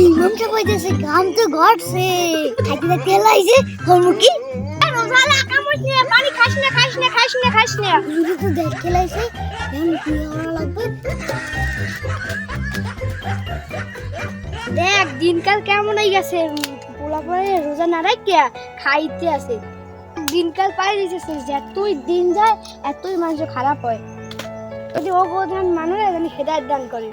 ইমাম সাহেব কইতেছে তো ঘটছে খাইতে দেখতে লাইছে হল কি রোজালা কামড় নিয়ে পানি খাস না খাস না খাস না খাস না। তো লাইছে এখন কি হওয়া লাগবে? দেখ দিনকাল কেমন হয়ে গেছে। পোলা পরে রোজা না খাইতে আছে। দিনকাল পাই দিতেছে যতই দিন যায় এতই মানুষ খারাপ হয়। যদি ও প্রধান মানুষ জানি হেদায়ত দান করে।